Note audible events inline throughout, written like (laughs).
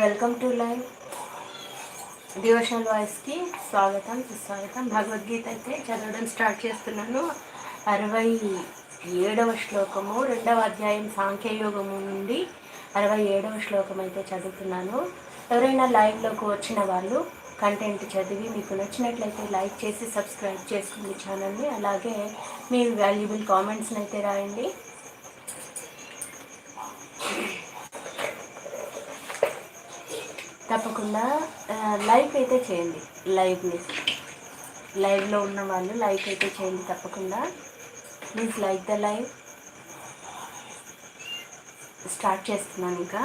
Welcome to live. Devotional వాయిస్కి స్వాగతం సుస్వాగతం. భగవద్గీత అయితే చదవడం స్టార్ట్ చేస్తున్నాను. అరవై ఏడవ శ్లోకము రెండవ అధ్యాయం సాంఖ్యయోగము నుండి అరవై ఏడవ శ్లోకం అయితే చదువుతున్నాను. ఎవరైనా లైవ్లోకి వచ్చిన వాళ్ళు కంటెంట్ చదివి మీకు నచ్చినట్లయితే లైక్ చేసి సబ్స్క్రైబ్ చేసుకోండి ఛానల్ని అలాగే మీ వాల్యుబుల్ కామెంట్స్ని అయితే రాయండి. తప్పకుండా లైక్ అయితే చేయండి. లైవ్ని లైవ్లో ఉన్న వాళ్ళు లైక్ అయితే చేయండి తప్పకుండా. Please like the live. Start చేస్తున్నాను ఇంకా.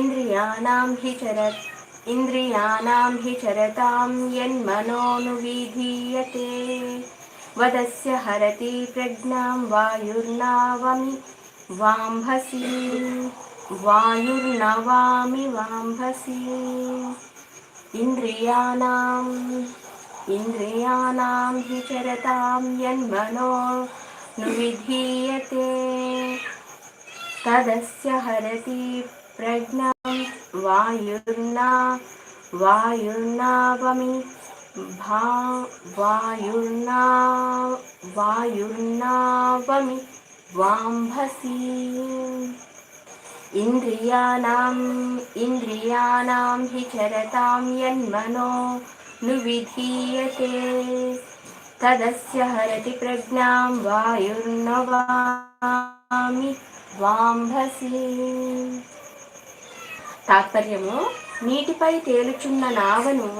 ఇంద్రియాణం హి చరత్ ఇంద్రియాణం హి చరతాం యన్మనోను విధీయతే వదస్య హరతి ప్రజ్ఞాం వాయుర్నావమి వాంభసి. వాయుర్నవామి వాంభసి. ఇంద్రియాణం ఇంద్రియాణం హి చరతాం యన్మనో ను విధీయతే తదస్య హరతి ప్రజ్ఞాం వాయుర్నా వాయుర్నావమి భా వాయుర్నా వాయుర్నావమి వాంభసి. ఇంద్రియాణం ఇంద్రియాణం హి చరతాం యన్మనో ను విధీయతే తదస్య హరతి ప్రజ్ఞాం వాయుర్నవామి వాంభసి. తాత్పర్యము నీటిపై తేలుచున్న నావను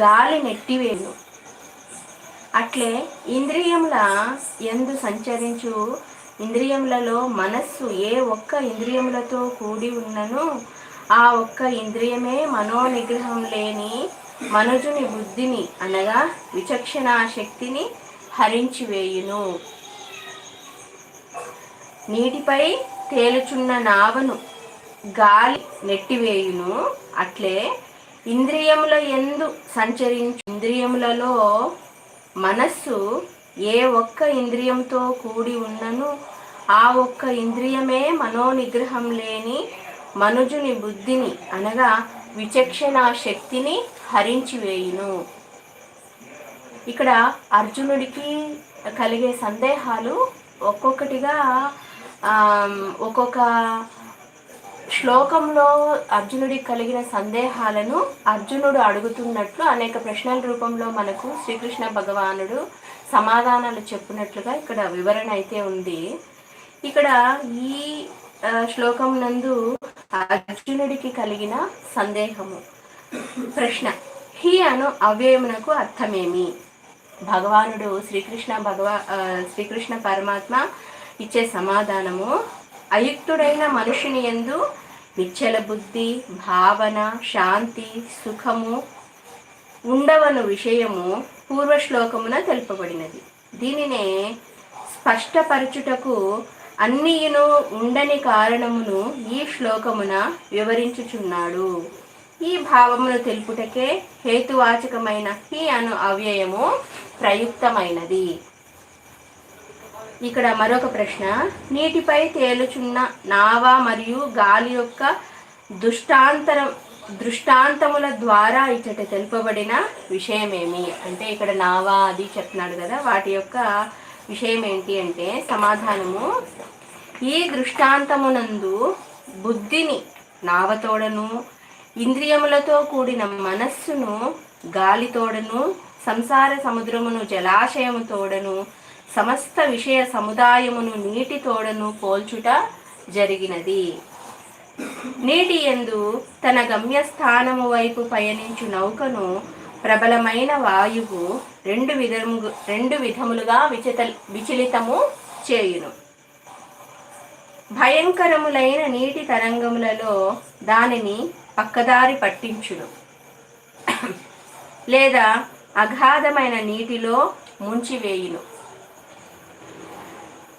గాలి నెట్టివేను అట్లే ఇంద్రియముల ఎందు సంచరించు ఇంద్రియములలో మనస్సు ఏ ఒక్క ఇంద్రియములతో కూడి ఉన్నను ఆ ఒక్క ఇంద్రియమే మనోనిగ్రహం లేని మనుజుని బుద్ధిని అనగా విచక్షణా శక్తిని హరించివేయును నీటిపై తేలుచున్న నావను గాలి నెట్టివేయును. అట్లే ఇంద్రియముల ఎందు సంచరించు ఇంద్రియములలో మనస్సు ఏ ఒక్క ఇంద్రియంతో కూడి ఉన్నను ఆ ఒక్క ఇంద్రియమే మనోనిగ్రహం లేని మనుజుని బుద్ధిని అనగా విచక్షణ శక్తిని హరించివేయును ఇక్కడ అర్జునుడికి కలిగే సందేహాలు ఒక్కొక్కటిగా ఒక్కొక్క శ్లోకంలో అర్జునుడికి కలిగిన సందేహాలను అర్జునుడు అడుగుతున్నట్లు అనేక ప్రశ్నల రూపంలో మనకు శ్రీకృష్ణ భగవానుడు సమాధానాలు చెప్పినట్లుగా ఇక్కడ వివరణ అయితే ఉంది. ఇక్కడ ఈ శ్లోకం నందు అర్జునుడికి కలిగిన సందేహము. ప్రశ్న హి అను అవ్యయమునకు అర్థమేమి? భగవానుడు శ్రీకృష్ణ భగవా శ్రీకృష్ణ పరమాత్మ ఇచ్చే సమాధానము అయుక్తుడైన మనుషుని ఎందు నిచ్చల బుద్ధి భావన శాంతి సుఖము ఉండవను విషయము పూర్వశ్లోకమున తెలుపబడినది. దీనినే స్పష్టపరచుటకు అన్నియును ఉండని కారణమును ఈ శ్లోకమున వివరించుచున్నాడు. ఈ భావమును తెలుపుటకే హేతువాచకమైన హి అను అవ్యయము ప్రయుక్తమైనది. ఇక్కడ మరొక ప్రశ్న నీటిపై తేలుచున్న నావా మరియు గాలి యొక్క దుష్టాంతరం దృష్టాంతముల ద్వారా ఇచ్చట తెలుపబడిన విషయమేమి? అంటే ఇక్కడ నావా అది చెప్తున్నాడు కదా వాటి యొక్క విషయం ఏంటి అంటే సమాధానము ఈ దృష్టాంతమునందు బుద్ధిని నావతోడను ఇంద్రియములతో కూడిన మనస్సును గాలితోడను సంసార సముద్రమును జలాశయముతోడను సమస్త విషయ సముదాయమును నీటితోడను పోల్చుట జరిగినది. నీటి యందు తన గమ్యస్థానము వైపు పయనించు నౌకను ప్రబలమైన వాయువు రెండు విధము రెండు విధములుగా విచిత విచలితము చేయును. భయంకరములైన నీటి తరంగములలో దానిని పక్కదారి పట్టించును. లేదా అగాధమైన నీటిలో ముంచివేయును.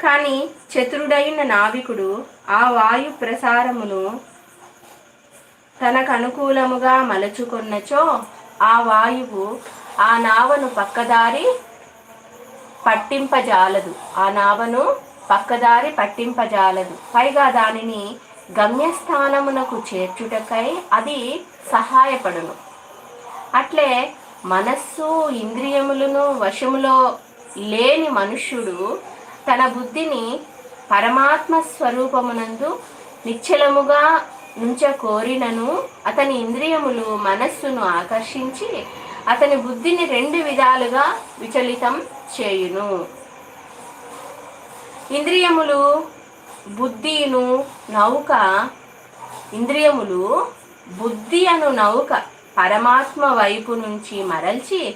కానీ చతురుడైన నావికుడు ఆ వాయు ప్రసారమును తనకు అనుకూలముగా మలుచుకున్నచో ఆ వాయువు ఆ నావను పక్కదారి పట్టింపజాలదు. ఆ నావను పక్కదారి పట్టింపజాలదు. పైగా దానిని గమ్యస్థానమునకు చేర్చుటకై అది సహాయపడును. అట్లే మనస్సు ఇంద్రియములను వశములో లేని మనుష్యుడు తన బుద్ధిని పరమాత్మ స్వరూపమునందు నిశ్చలముగా నుంచ కోరినను అతని ఇంద్రియములు మనస్సును ఆకర్షించి అతని బుద్ధిని రెండు విధాలుగా విచలితం చేయును. ఇంద్రియములు బుద్ధిను నౌక ఇంద్రియములు బుద్ధి అను నౌక పరమాత్మ వైపు నుంచి మరల్చి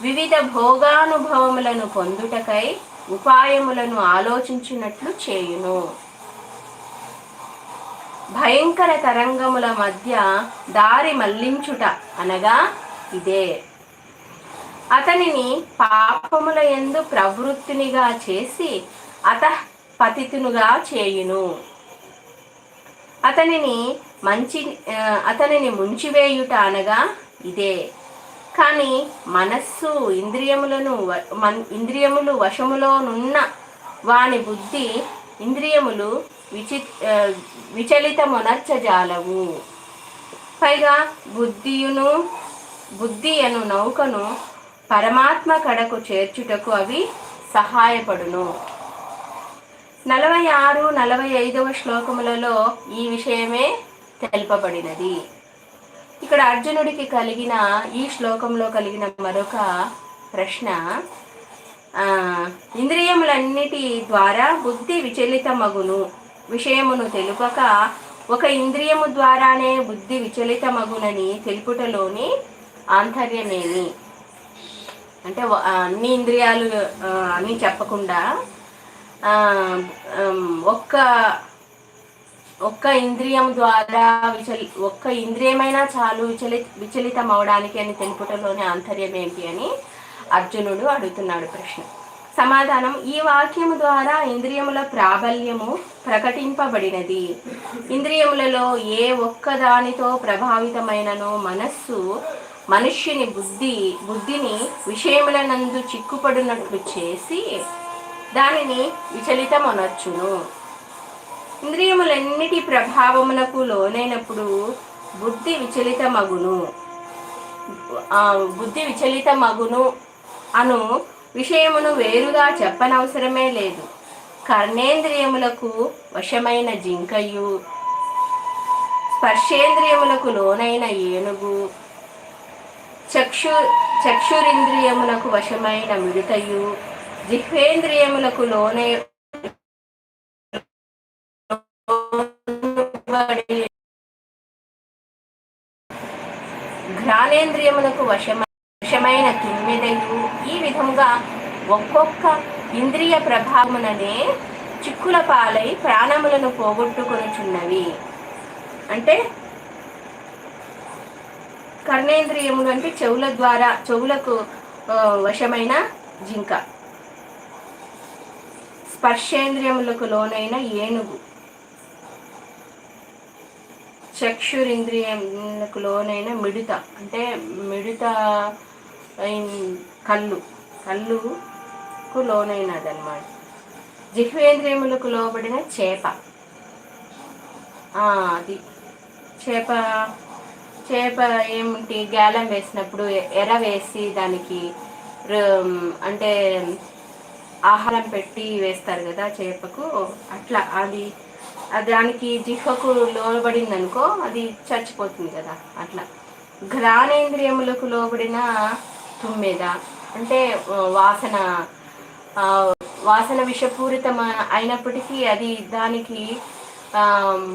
వివిధ భోగానుభవములను పొందుటకై ఉపాయములను ఆలోచించినట్లు చేయును. భయంకర తరంగముల మధ్య దారి మళ్ళించుట అనగా ఇదే. అతనిని పాపముల ఎందు ప్రవృత్తినిగా చేసి అత పతితునుగా చేయును. అతనిని మంచి అతనిని ముంచివేయుట అనగా ఇదే. కానీ మనస్సు ఇంద్రియములను మన్ ఇంద్రియములు వశములోనున్న వాని బుద్ధి ఇంద్రియములు విచి విచలితమునర్చజాలవు. పైగా బుద్ధియును బుద్ధి అను నౌకను పరమాత్మ కడకు చేర్చుటకు అవి సహాయపడును. నలభై ఆరు నలభై ఐదవ శ్లోకములలో ఈ విషయమే తెలుపబడినది. ఇక్కడ అర్జునుడికి కలిగిన ఈ శ్లోకంలో కలిగిన మరొక ప్రశ్న ఇంద్రియములన్నిటి ద్వారా బుద్ధి విచలితమగును విషయమును తెలుపక ఒక ఇంద్రియము ద్వారానే బుద్ధి విచలితమగునని తెలుపుటలోని ఆంతర్యమేమి? అంటే అన్ని ఇంద్రియాలు అని చెప్పకుండా ఒక్క ఒక్క ఇంద్రియం ద్వారా విచలి ఒక్క ఇంద్రియమైనా చాలు విచలి విచలితం అవడానికి అని తెలుపుటలోని ఆంతర్యం ఏంటి అని అర్జునుడు అడుగుతున్నాడు ప్రశ్న. సమాధానం ఈ వాక్యము ద్వారా ఇంద్రియముల ప్రాబల్యము ప్రకటింపబడినది. ఇంద్రియములలో ఏ ఒక్కదానితో ప్రభావితమైననో మనస్సు మనుష్యుని బుద్ధి బుద్ధిని విషయములనందు చిక్కుపడినట్లు చేసి దానిని విచలితమనర్చును. ఇంద్రియములన్నిటి ప్రభావమునకు లోనైనప్పుడు బుద్ధి విచలిత మగును బుద్ధి విచలిత మగును అను విషయమును వేరుగా చెప్పనవసరమే లేదు. కర్ణేంద్రియములకు వశమైన జింకయు స్పర్శేంద్రియములకు లోనైన ఏనుగు చక్షు చక్షురింద్రియములకు వశమైన మిడతయు జిహ్వేంద్రియములకు లోనై ఘ్రానేంద్రియములకు వశమ వశమైన కిమ్మెదయు. ఈ విధముగా ఒక్కొక్క ఇంద్రియ ప్రభావముననే చిక్కుల పాలై ప్రాణములను పోగొట్టుకొనుచున్నవి. అంటే కర్ణేంద్రియములు అంటే చెవుల ద్వారా చెవులకు వశమైన జింక. స్పర్శేంద్రియములకు లోనైన ఏనుగు. చక్షురింద్రియములకు లోనైన మిడత. అంటే మిడత కళ్ళు. కళ్ళుకు లోనైనది అనమాట జిహ్వేంద్రియములకు లోబడిన చేప. అది. చేప చేప ఏమిటి గ్యాలం వేసినప్పుడు ఎర వేసి దానికి అంటే ఆహారం పెట్టి వేస్తారు కదా చేపకు. అట్లా అది దానికి జిహ్వకు లోబడింది అనుకో అది చచ్చిపోతుంది కదా అట్లా. ఘ్రాణేంద్రియములకు లోబడిన తుమ్మెద? అంటే వాసన వాసన విషపూరితం అయినప్పటికీ అది దానికి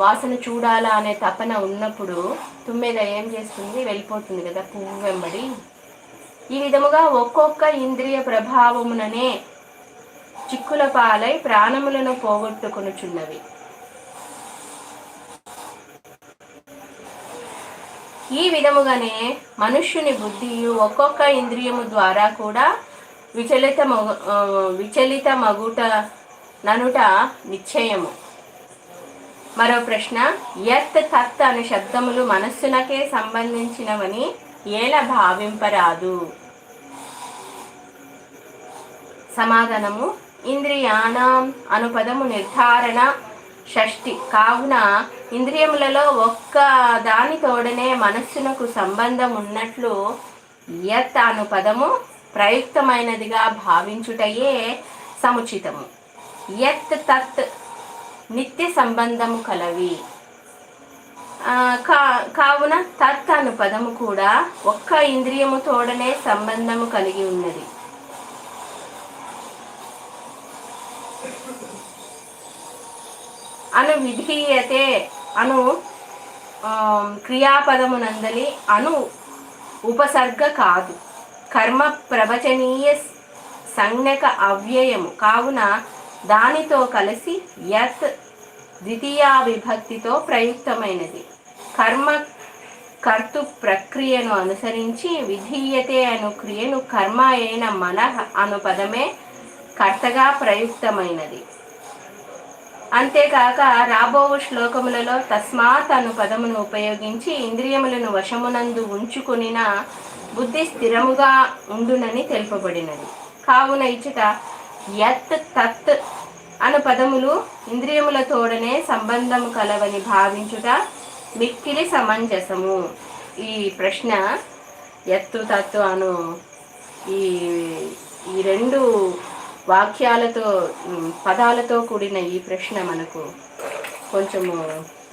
వాసన చూడాలా అనే తపన ఉన్నప్పుడు తుమ్మెద ఏం చేస్తుంది? వెళ్ళిపోతుంది కదా పువ్వు వెంబడి ఈ విధముగా ఒక్కొక్క ఇంద్రియ ప్రభావముననే చిక్కుల పాలై ప్రాణములను పోగొట్టుకొనుచున్నవి. ఈ విధముగానే మనుష్యుని బుద్ధి ఒక్కొక్క ఇంద్రియము ద్వారా కూడా విచలిత విచలిత మగుట ననుట నిశ్చయము. మరో ప్రశ్న యత్ తత్ అనే శబ్దములు మనస్సునకే సంబంధించినవని ఎలా భావింపరాదు? సమాధానము ఇంద్రియాణం అను పదము నిర్ధారణ షష్ఠి. కావున ఇంద్రియములలో ఒక్క దాని తోడనే మనస్సునకు సంబంధం ఉన్నట్లు యత్ అను పదము ప్రయుక్తమైనదిగా భావించుటయే సముచితము. యత్ తత్ నిత్య సంబంధము కలవి. కా కావున తత్ అను పదము కూడా ఒక్క ఇంద్రియము తోడనే సంబంధము కలిగి ఉన్నది. అను విధీయతే అను క్రియాపదమునందలి అను ఉపసర్గ కాదు. కర్మ ప్రవచనీయ సంజ్ఞక అవ్యయము. కావున దానితో కలిసి యత్ ద్వితీయా విభక్తితో ప్రయుక్తమైనది. కర్మ కర్తు ప్రక్రియను అనుసరించి విధీయతే అను క్రియను కర్మ అయిన మన అను పదమే కర్తగా ప్రయుక్తమైనది. అంతేకాక రాబో శ్లోకములలో తస్మాత్ అను పదమును ఉపయోగించి ఇంద్రియములను వశమునందు ఉంచుకునిన బుద్ధి స్థిరముగా ఉండునని తెలుపబడినది. కావున ఇచ్చట యత్ తత్ అను పదములు ఇంద్రియములతోడనే సంబంధము కలవని భావించుట మిక్కిలి సమంజసము. ఈ ప్రశ్న ఎత్తు తత్తు అను ఈ ఈ రెండు వాక్యాలతో పదాలతో కూడిన ఈ ప్రశ్న మనకు కొంచెము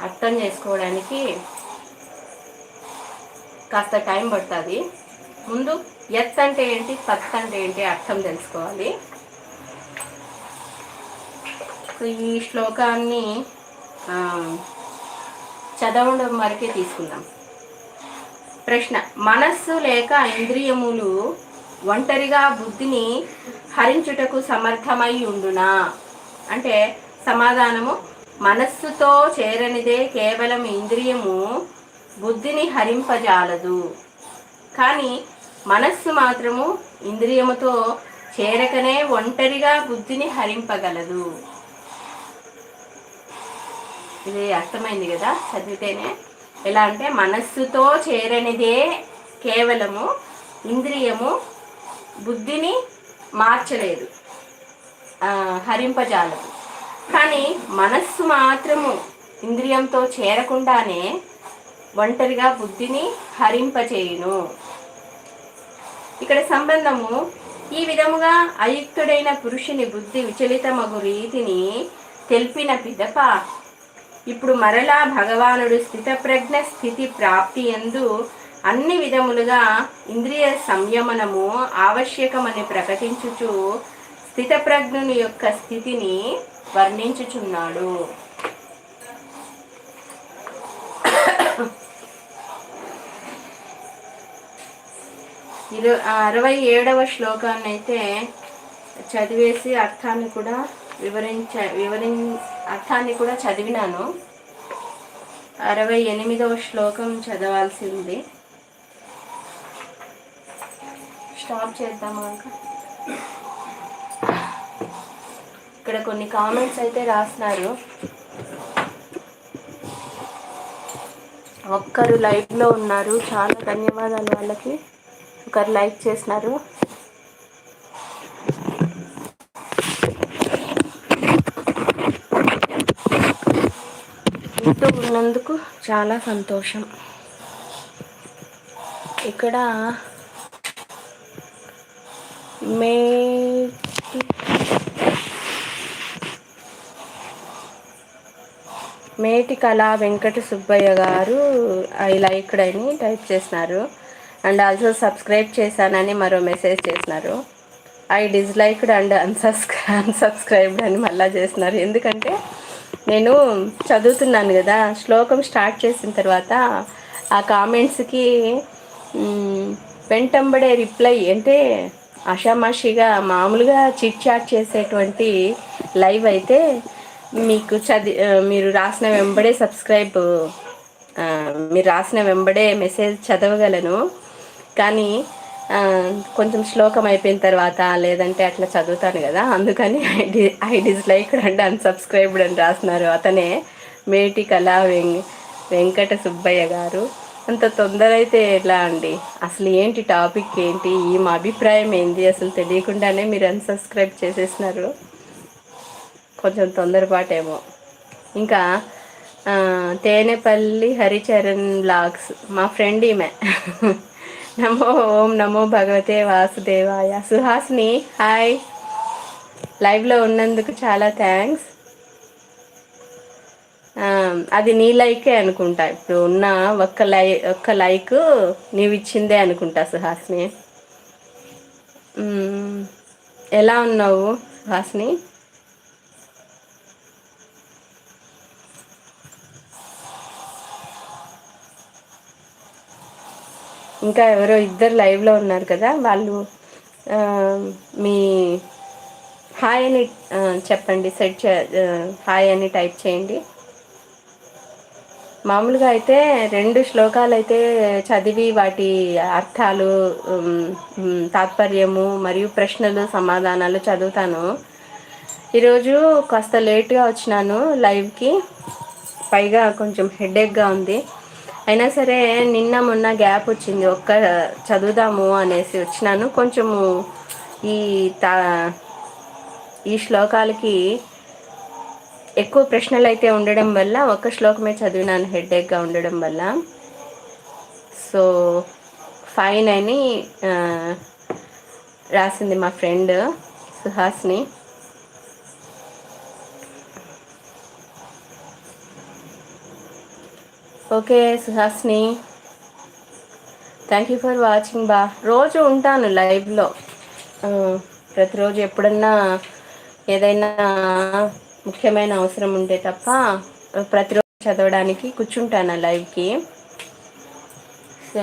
అర్థం చేసుకోవడానికి కాస్త టైం పడుతుంది. ముందు ఎత్ అంటే ఏంటి తత్ అంటే ఏంటి అర్థం తెలుసుకోవాలి. ఈ శ్లోకాన్ని చదవడం వరకే తీసుకుందాం. ప్రశ్న మనస్సు లేక ఇంద్రియములు ఒంటరిగా బుద్ధిని హరించుటకు సమర్థమై ఉండునా? అంటే సమాధానము మనస్సుతో చేరనిదే కేవలం ఇంద్రియము బుద్ధిని హరింపజాలదు. కానీ మనస్సు మాత్రము ఇంద్రియముతో చేరకనే ఒంటరిగా బుద్ధిని హరింపగలదు. ఇది అర్థమైంది కదా చదివితేనే? ఎలా అంటే మనస్సుతో చేరనిదే కేవలము ఇంద్రియము బుద్ధిని మార్చలేదు. హరింపజాలదు. కానీ మనస్సు మాత్రము ఇంద్రియంతో చేరకుండానే ఒంటరిగా బుద్ధిని హరింపచేయును. ఇక్కడ సంబంధము ఈ విధముగా అయుక్తుడైన పురుషుని బుద్ధి విచలితమగు రీతిని తెలిపిన పిదప ఇప్పుడు మరలా భగవానుడు స్థితప్రజ్ఞ స్థితి ప్రాప్తి ఎందు అన్ని విధములుగా ఇంద్రియ సంయమనము ఆవశ్యకమని ప్రకటించుచు స్థితప్రజ్ఞుని యొక్క స్థితిని వర్ణించుచున్నాడు. ఇరు అరవై ఏడవ శ్లోకాన్ని అయితే చదివేసి అర్థాన్ని కూడా వివరించ వివరి అర్థాన్ని కూడా చదివినాను. అరవై ఎనిమిదవ శ్లోకం చదవాల్సి స్టార్ట్ స్టాప్ చేద్దామా ఇక్కడ కొన్ని కామెంట్స్ అయితే రాసినారు ఒక్కరు లైవ్లో ఉన్నారు. చాలా ధన్యవాదాలు వాళ్ళకి. ఒకరు లైక్ చేసినారు ఇంటూ ఉన్నందుకు చాలా సంతోషం. ఇక్కడ మే మేటి కళా వెంకట సుబ్బయ్య గారు ఐ లైక్డ్ అని టైప్ చేసినారు. అండ్ ఆల్సో సబ్స్క్రైబ్ చేశానని మరో మెసేజ్ చేసినారు. I disliked and unsubscribe unsubscribed అని మళ్ళీ చేసినారు. ఎందుకంటే నేను చదువుతున్నాను కదా శ్లోకం స్టార్ట్ చేసిన తర్వాత ఆ కామెంట్స్కి వెంటంబడే రిప్లై అంటే ఆషామాషిగా మామూలుగా చిట్ చాట్ చేసేటువంటి లైవ్ అయితే మీకు చది మీరు రాసిన వెంబడే సబ్స్క్రైబ్ మీరు రాసిన వెంబడే మెసేజ్ చదవగలను. కానీ కొంచెం శ్లోకం అయిపోయిన తర్వాత లేదంటే అట్లా చదువుతాను కదా అందుకని (laughs) ఐ డి ఐ డిస్లైక్డ్ అండ్ అన్సబ్స్క్రైబ్డ్ అని రాస్తున్నారు. అతనే మేటి కళా వెం వెంకట సుబ్బయ్య గారు. అంత తొందర అయితే ఎలా అండి? అసలు ఏంటి టాపిక్ ఏంటి? ఈ మా అభిప్రాయం ఏంది? అసలు తెలియకుండానే మీరు అన్సబ్స్క్రైబ్ చేసేసినారు. కొంచెం తొందరపాటేమో. ఇంకా తేనెపల్లి హరిచరణ్ బ్లాగ్స్. మా ఫ్రెండ్ ఈమె. నమో ఓం నమో భగవతే వాసుదేవాయ. సుహాస్ని హాయ్. లైవ్లో ఉన్నందుకు చాలా థ్యాంక్స్. అది నీ లైకే అనుకుంటా. ఇప్పుడు ఉన్న ఒక్క లై ఒక్క లైక్ నీవు ఇచ్చిందే అనుకుంటా సుహాస్ని. ఎలా ఉన్నావు సుహాస్ని? ఇంకా ఎవరో ఇద్దరు లైవ్లో ఉన్నారు కదా వాళ్ళు మీ హాయ్ అని చెప్పండి సెట్ చే హాయ్ అని టైప్ చేయండి. మామూలుగా అయితే రెండు శ్లోకాలు అయితే చదివి వాటి అర్థాలు తాత్పర్యము మరియు ప్రశ్నలు సమాధానాలు చదువుతాను. ఈరోజు కాస్త లేట్గా వచ్చినాను లైవ్కి. పైగా కొంచెం హెడేక్గా ఉంది. అయినా సరే నిన్న మొన్న గ్యాప్ వచ్చింది. ఒక్క చదువుదాము అనేసి వచ్చినాను. కొంచెము ఈ తా ఈ శ్లోకాలకి ఎక్కువ ప్రశ్నలు అయితే ఉండడం వల్ల ఒక శ్లోకమే చదివినాను హెడ్ఏక్గా ఉండడం వల్ల. సో ఫైన్ అని రాసింది మా friend Suhasni. Okay Suhasni. Thank you for watching బా. రోజు ఉంటాను లైవ్లో ప్రతిరోజు ఎప్పుడన్నా ఏదైనా ముఖ్యమైన అవసరం ఉంటే తప్ప ప్రతిరోజు చదవడానికి కూర్చుంటాను లైవ్కి సో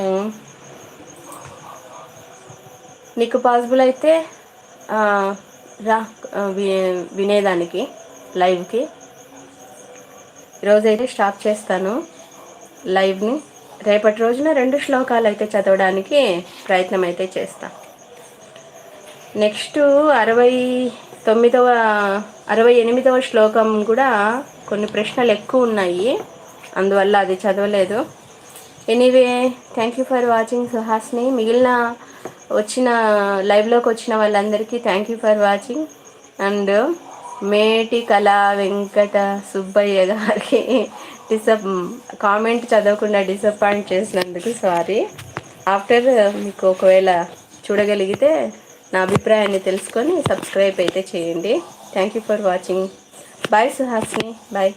నీకు పాసిబుల్ అయితే రా వినేదానికి లైవ్కి ఈరోజైతే స్టాప్ చేస్తాను లైవ్ని రేపటి రోజున రెండు శ్లోకాలు అయితే చదవడానికి ప్రయత్నం అయితే చేస్తాను నెక్స్ట్ అరవై తొమ్మిదవ అరవై ఎనిమిదవ శ్లోకం కూడా కొన్ని ప్రశ్నలు ఎక్కువ ఉన్నాయి. అందువల్ల అది చదవలేదు. Anyway thank you for watching Suhasni మిగిలిన వచ్చిన లైవ్లోకి వచ్చిన వాళ్ళందరికీ thank you for watching and మేటి కళా వెంకట సుబ్బయ్య గారికి (laughs) డిసప్ కామెంట్ చదవకుండా డిసప్పాయింట్ చేసినందుకు సారీ ఆఫ్టర్ మీకు ఒకవేళ చూడగలిగితే నా అభిప్రాయాన్ని తెలుసుకొని సబ్స్క్రైబ్ అయితే చేయండి. Thank you for watching bye Suhasni bye